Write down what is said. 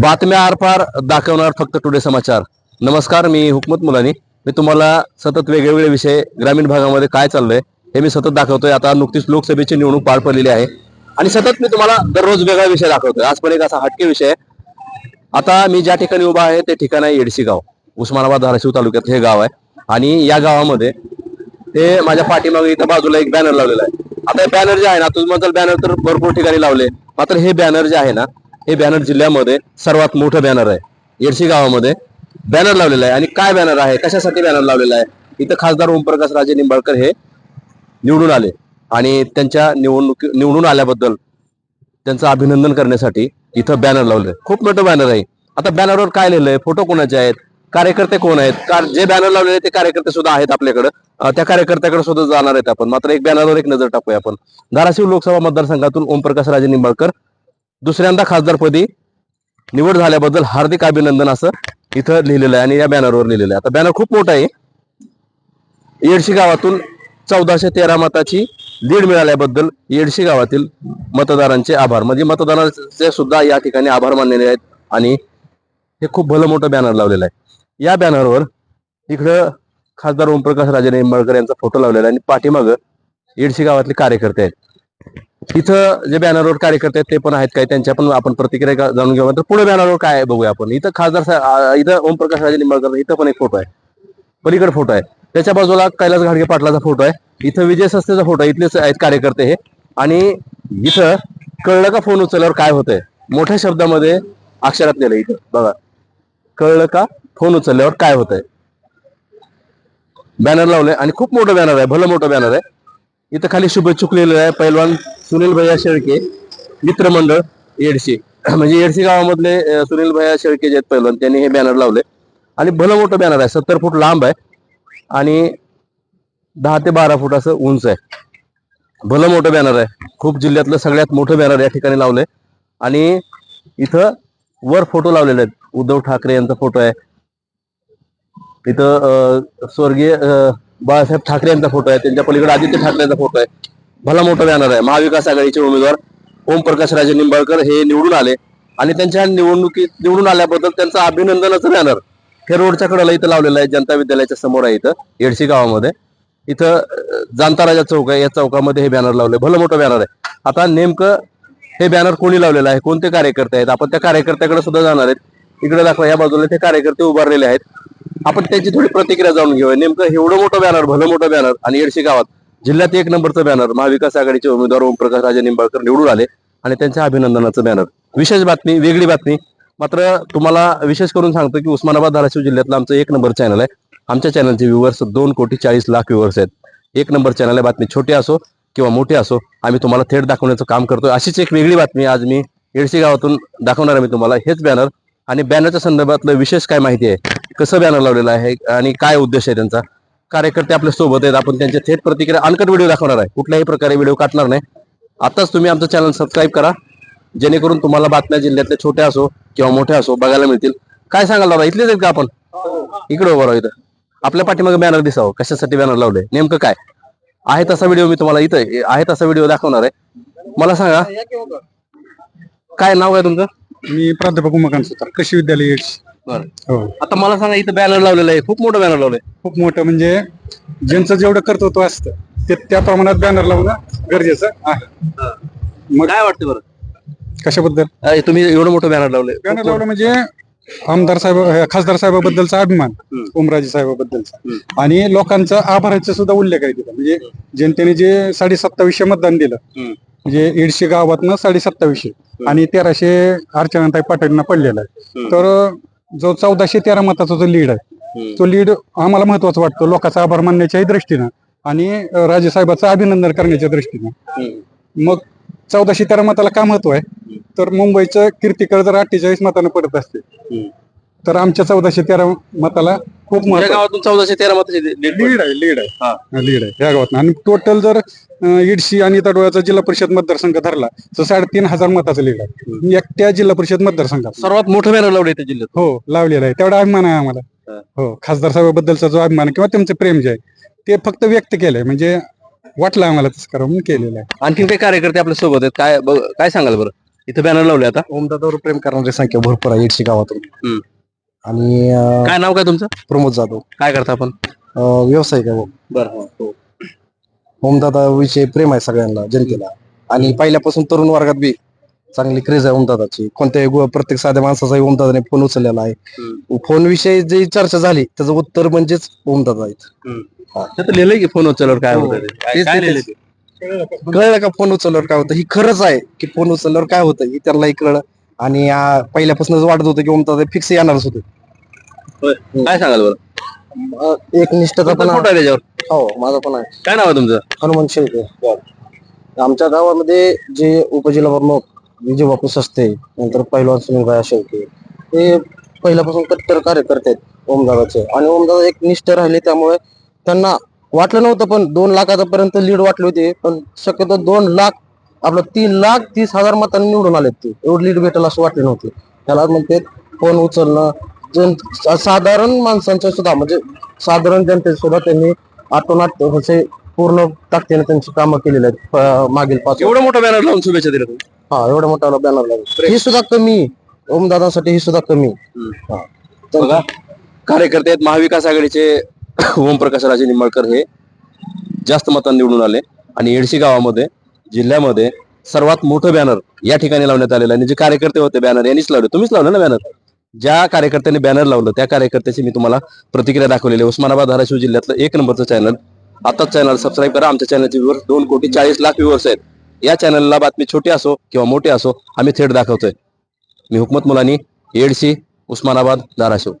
बातम्या आरपार दाखवणार फक्त टुडे समाचार. नमस्कार मी हुकमत मुलानी. मी तुम्हाला सतत वेगवेगळे विषय ग्रामीण भागामध्ये काय चाललंय हे मी सतत दाखवतोय. आता नुकतीच लोकसभेची निवडणूक पार पडलेली आहे. आणि सतत मी तुम्हाला दररोज वेगळा विषय दाखवतोय. आज पण एक असा हटके विषय आहे. आता मी ज्या ठिकाणी उभा आहे ते ठिकाण आहे येडशी गाव. उस्मानाबाद धाराशिव तालुक्यात हे गाव आहे. आणि या गावामध्ये ते माझ्या पाठीमागे इथं बाजूला एक बॅनर लावलेला आहे. आता हे बॅनर जे आहे ना तुम्ही बॅनर तर भरपूर ठिकाणी लावले. मात्र हे बॅनर जे आहे ना हे बॅनर जिल्ह्यामध्ये सर्वात मोठं बॅनर आहे. येडशी गावामध्ये बॅनर लावलेला आहे. आणि काय बॅनर आहे? कशासाठी बॅनर लावलेला आहे? इथं खासदार ओमप्रकाश राजे निंबाळकर हे निवडून आले. आणि त्यांच्या निवडणुकी निवडून आल्याबद्दल त्यांचं अभिनंदन करण्यासाठी इथं बॅनर लावले खूप मोठं बॅनर आहे. आता बॅनरवर काय लिहिलंय? फोटो कोणाचे आहेत? कार्यकर्ते कोण आहेत? कार जे बॅनर लावलेले ते कार्यकर्ते सुद्धा आहेत आपल्याकडे. त्या कार्यकर्त्याकडे सुद्धा जाणार आहेत आपण. मात्र एक बॅनरवर एक नजर टाकूया आपण. धाराशिव लोकसभा मतदारसंघातून ओमप्रकाश राजे निंबाळकर दुसऱ्यांदा खासदारपदी निवड झाल्याबद्दल हार्दिक अभिनंदन असं इथं लिहिलेलं आहे आणि या बॅनरवर लिहिलेलं आहे. आता बॅनर खूप मोठा आहे. येडशी गावातून चौदाशे तेरा मताची लीड मिळाल्याबद्दल येडशी गावातील मतदारांचे आभार. म्हणजे मतदारांचे सुद्धा या ठिकाणी आभार मानलेले आहेत आणि हे खूप भलं मोठं बॅनर लावलेलं आहे. या बॅनरवर इकडं खासदार ओमप्रकाश राजे निंबाळकर यांचा फोटो लावलेला आहे आणि पाठीमागं येडशी गावातले कार्यकर्ते आहेत. इथं जे बॅनरवर कार्यकर्ते आहेत ते पण आहेत काही त्यांच्या पण आपण प्रतिक्रिया जाणून घेऊ तर पुढे बॅनरवर काय आहे बघूया आपण. इथं खासदार इथं ओमप्रकाश राजे निंबाळकर इथं पण एक फोटो आहे. पलीकडे फोटो आहे. त्याच्या बाजूला कैलास घाडगे पाटलाचा फोटो आहे. इथं विजय सस्तेचा फोटो आहे. इथलेच आहेत कार्यकर्ते हे. आणि इथं कळलं का फोन उचलल्यावर काय होतंय? मोठ्या शब्दामध्ये अक्षरात लिहिलं इथं. बघा. कळलं का फोन उचलल्यावर काय होतंय? बॅनर लावलंय. आणि खूप मोठं बॅनर आहे. भलं मोठं बॅनर आहे. इथं खाली शुभ लिहिलेलं आहे. पैलवान सुनील भैया शेळके मित्रमंडळ येडशी. म्हणजे येडशी गावामधले सुनील भैया शेळके जे आहेत पैलवान त्यांनी हे बॅनर लावले. आणि भलं मोठं बॅनर आहे. सत्तर फूट लांब आहे. आणि दहा ते बारा फूट असं उंच आहे. भलं मोठं बॅनर आहे. खूप जिल्ह्यातलं सगळ्यात मोठं बॅनर या ठिकाणी लावलंय. आणि इथं वर फोटो लावलेले आहेत. उद्धव ठाकरे यांचा फोटो आहे. इथं स्वर्गीय बाळासाहेब ठाकरे यांचा फोटो आहे त्यांच्या पलीकडे आदित्य ठाकरे यांचा फोटो आहे. भला मोठा बॅनर आहे. महाविकास आघाडीचे उमेदवार ओमप्रकाश राजे निंबाळकर हे निवडून आले आणि त्यांच्या निवडणुकीत निवडून आल्याबद्दल त्यांचं अभिनंदनाचं बॅनर हे रोडच्या कडेला इथं लावलेलं आहे जनता विद्यालयाच्या समोर आहे इथं येडशी गावामध्ये. इथं जाणता राजा चौक आहे या चौकामध्ये हे बॅनर लावले. भलं मोठं बॅनर आहे. आता नेमकं हे बॅनर कोणी लावलेलं आहे? कोणते कार्यकर्ते आहेत? आपण त्या कार्यकर्त्याकडे सुद्धा जाणार आहेत. इकडे दाखवा या बाजूला ते कार्यकर्ते उभारलेले आहेत. आपण त्यांची थोडी प्रतिक्रिया जाणून घेऊया. नेमकं एवढं मोठं बॅनर भलं मोठं बॅनर आणि येडशी गावात जिल्ह्यात एक नंबरचं बॅनर महाविकास आघाडीचे उमेदवार ओमप्रकाश राजे निंबाळकर निवडून आले आणि त्यांच्या अभिनंदनाचं बॅनर विशेष बातमी वेगळी बातमी. मात्र तुम्हाला विशेष करून सांगतो की उस्मानाबाद धाराशिव जिल्ह्यातलं आमचं एक नंबर चॅनल आहे. आमच्या चॅनलचे व्ह्युअर्स दोन कोटी चाळीस लाख व्ह्युअर्स आहेत. एक नंबर चॅनल आहे. बातमी छोटी असो किंवा मोठी असो आम्ही तुम्हाला थेट दाखवण्याचं काम करतोय. अशीच एक वेगळी बातमी आज मी येडशी गावातून दाखवणार आहे मी तुम्हाला. हेच बॅनर आणि बॅनरच्या संदर्भातलं विशेष काय माहिती आहे? कसं बॅनर लावलेलं आहे आणि काय उद्देश आहे त्यांचा? कार्यकर्ते आपल्यासोबत आहेत. आपण त्यांच्या थेट प्रतिक्रिया अनकट व्हिडिओ दाखवणार आहे. कुठल्याही प्रकारे व्हिडिओ काढणार नाही. आताच तुम्ही आमचं चॅनल सबस्क्राईब करा. जेणेकरून तुम्हाला बातम्या जिल्ह्यातल्या छोट्या असो किंवा मोठ्या असो बघायला मिळतील. काय सांगाल दादा इथलेच आहेत का आपण? इकडे उभं राहू इथं. आपल्या पाठीमागे बॅनर दिसावं. कशासाठी बॅनर लावले नेमकं काय? आहे तसा व्हिडिओ मी तुम्हाला इथं आहे तसा व्हिडिओ दाखवणार आहे. मला सांगा. काय नाव आहे तुमचं? मी प्राध्यापक उमाकांत सुतार कृषी विद्यालय. बरं. हो. आता मला सांगा इथं बॅनर लावलेलं आहे खूप मोठं बॅनर लावलंय. खूप मोठं म्हणजे ज्यांचं जेवढं कर्तृत्व असतं ते त्या प्रमाणात बॅनर लावणं गरजेचं आहे. मग काय वाटतं बरं? कशाबद्दल? तुम्ही एवढं मोठं बॅनर लावलंय. बॅनर लावलं म्हणजे आमदार साहेब हे खासदार साहेबाबद्दलचा अभिमान हम्म. ओमराजे साहेबाबद्दलचा. आणि लोकांचा आभाराचा सुद्धा उल्लेख आहे तिथं. म्हणजे जनतेने जे साडे सत्तावीसशे मतदान दिलं हम्म. म्हणजे दीडशे गावातनं साडे सत्तावीसशे आणि तेराशे अर्चनाताई पाटीलना पडलेला आहे. तर जो चौदाशे तेरा मताचा जो लीड आहे. तो लीड आम्हाला महत्त्वाचा वाटतो लोकांचा आभार मानण्याच्याही दृष्टीनं आणि राजेसाहेबाचं अभिनंदन करण्याच्या दृष्टीनं. मग चौदाशे तेरा मताला का महत्त्व आहे तर मुंबईचं कीर्तिकर जर अठ्ठेचाळीस मतानं पडत असते. तर आमच्या चौदाशे तेरा मताला खूप या महत्त्व गावातून चौदाशे तेरा मताचे लीड आहे लीड हा. आहे लीड आहे. या गावात आणि टोटल जर अं, इडशी आणि तडोळ्याचा जिल्हा परिषद मतदारसंघ धरला तर साडेतीन हजार मताचं लीड आहे. एकट्या जिल्हा परिषद मतदारसंघात. सर्वात मोठं बॅनर लावलं इथे जिल्ह्यात. हो लावलेला आहे. तेवढा अभिमान आहे आम्हाला. हा. हो खासदार साहेबाबद्दलचा जो अभिमान आहे किंवा त्यांचं प्रेम जे आहे ते फक्त व्यक्त केलंय. म्हणजे वाटलं आम्हाला तसं करा म्हणून केलेलं आहे. आणखीन काही कार्यकर्ते आपल्यासोबत आहेत. काय काय सांगाल बरं? इथं बॅनर लावले आता. ओमदादावर प्रेम करणारी संख्या भरपूर आहे इडशी गावातून. हम्म. आणि अं, काय नाव काय तुमचं? प्रमोद जाधव. काय करता आपण? अं, व्यावसायिक आहे बरं ओमदादा विषयी प्रेम आहे सगळ्यांना जनतेला. आणि पहिल्यापासून तरुण वर्गात बी चांगली क्रेज आहे ओमदादाची. कोणत्याही गो- प्रत्येक साध्या माणसाचाही ओमदादाने फोन उचललेला आहे. फोन विषयी जी चर्चा झाली त्याचं उत्तर म्हणजेच ओमदादा आहेत. लिहिलंय की फोन उचलल्यावर काय हो. होतं ते? काय- तेच- काय तेच- लिहिलंय ते? कळलं का फोन उचलल्यावर काय होतं? ही खरंच आहे की फोन उचलल्यावर काय होतं? ही त्यांनाही कळलं. आणि आ, पहिल्यापासूनच वाटत होतं की ओमदादा फिक्स येणारच होते. काय सांगाल बरं? एक निष्ठता पण फोटो आहे त्याच्यावर? हो माझा पण आहे. काय नाव आहे तुमचं? हनुमान शेळके आमच्या गावामध्ये जे उपजिल्हा प्रमुख विजय बापू सस्ते नंतर पैलवान सुनील शेळके हे पहिल्यापासून कट्टर कार्यकर्ते आहेत ओमदादाचे. आणि ओमदादा एक निष्ठ राहिले त्यामुळे त्यांना वाटलं नव्हतं पण दोन लाखापर्यंत लीड वाटले होते पण शक्यतो दोन लाख आपलं तीन लाख तीस हजार मतांनी निवडून आलेत ते. एवढं लीड भेटेल असं वाटले नव्हते. त्याला म्हणते फोन उचलणं जन साधारण माणसांच्या सुद्धा म्हणजे साधारण जनतेत सुद्धा त्यांनी आटोनाट असे पूर्ण ताकदीने त्यांची कामं केलेली आहेत मागील पाच एवढं मोठं बॅनर लावून शुभेच्छा दिल्या तुम्ही. हा एवढ्या मोठा बॅनर लागला ही सुद्धा कमी. ओमदादासाठी ही सुद्धा कमी. हा. बघा कार्यकर्ते आहेत महाविकास आघाडीचे ओमप्रकाश राजे निंबाळकर हे. जास्त मतांनी निवडून आले. आणि एडशी गावामध्ये जिल्ह्यामध्ये सर्वात मोठं बॅनर या ठिकाणी लावण्यात आलेलं आहे. आणि जे कार्यकर्ते होते बॅनर यांनीच लावले. तुम्हीच लावलं ना बॅनर ज्या कार्यकर्त्यांनी बॅनर लावलं त्या कार्यकर्त्याची मी तुम्हाला प्रतिक्रिया दाखवलेली उस्मानाबाद धाराशिव जिल्ह्यातलं एक नंबरचं चॅनल आताच चॅनल सबस्क्राईब करा. आमच्या चॅनलचे व्ह्यूअर्स दोन कोटी चाळीस लाख व्ह्यूअर्स आहेत. या चॅनलला बातमी छोटी असो किंवा मोठी असो आम्ही थेट दाखवतोय. मी हुकमत मुलानी एडशी उस्मानाबाद धाराशिव.